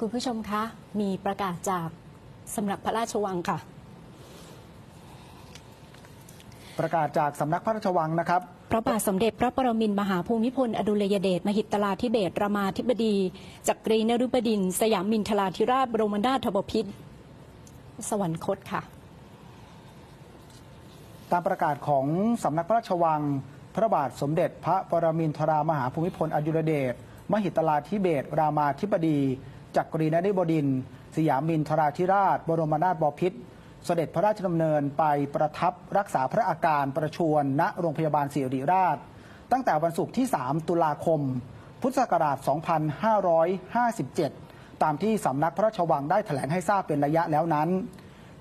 คุณผู้ชมคะ มีประกาศจากสำนักพระราชวังค่ะ ประกาศจากสำนักพระราชวังนะครับพระบาทสมเด็จพระปรมินทรมหาภูมิพล อดุลยเดชมหิตลาธิเบศรามาธิบดี จักรีนฤบดินทร์สยามมินทราธิราชบรมนาถบพิตรสวรรคตค่ะ ตามประกาศของสำนักพระราชวัง พระบาทสมเด็จพระปรมินทรามหาภูมิพลอดุลยเดชมหิตลาธิเบศรามาธิบดี จักรีนฤบดินทร์สยามมินทราธิราช บรมนาถบพิตรเสด็จพระราชดำเนินไปประทับรักษาพระอาการประชวรณโรงพยาบาลศิริราช ตั้งแต่วันศุกร์ที่ 3 ตุลาคม พุทธศักราช 2557 ตามที่สำนักพระราชวังได้แถลงให้ทราบเป็นระยะแล้วนั้น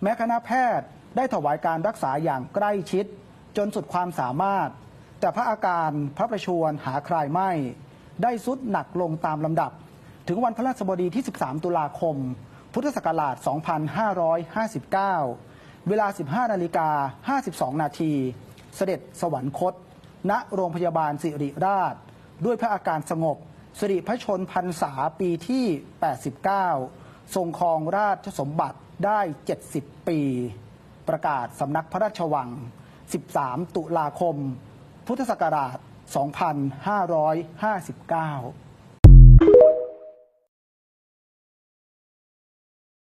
แม้คณะแพทย์ได้ถวายการรักษาอย่างใกล้ชิด จนสุดความสามารถ แต่พระอาการพระประชวรหาคลายไม่ ได้สุดหนักลงตามลำดับ ถึงวันพระราชบดีที่ 13 ตุลาคม พุทธศักราช 2559 เวลา 15 นาฬิกา 52 นาที เสด็จสวรรคต ณ โรงพยาบาลสิริราช ด้วยพระอาการสงบสิริพระชนพรรษาปีที่ 89 ทรงครองราชสมบัติได้ 70 ปี ประกาศสำนักพระราชวัง 13 ตุลาคม พุทธศักราช 2559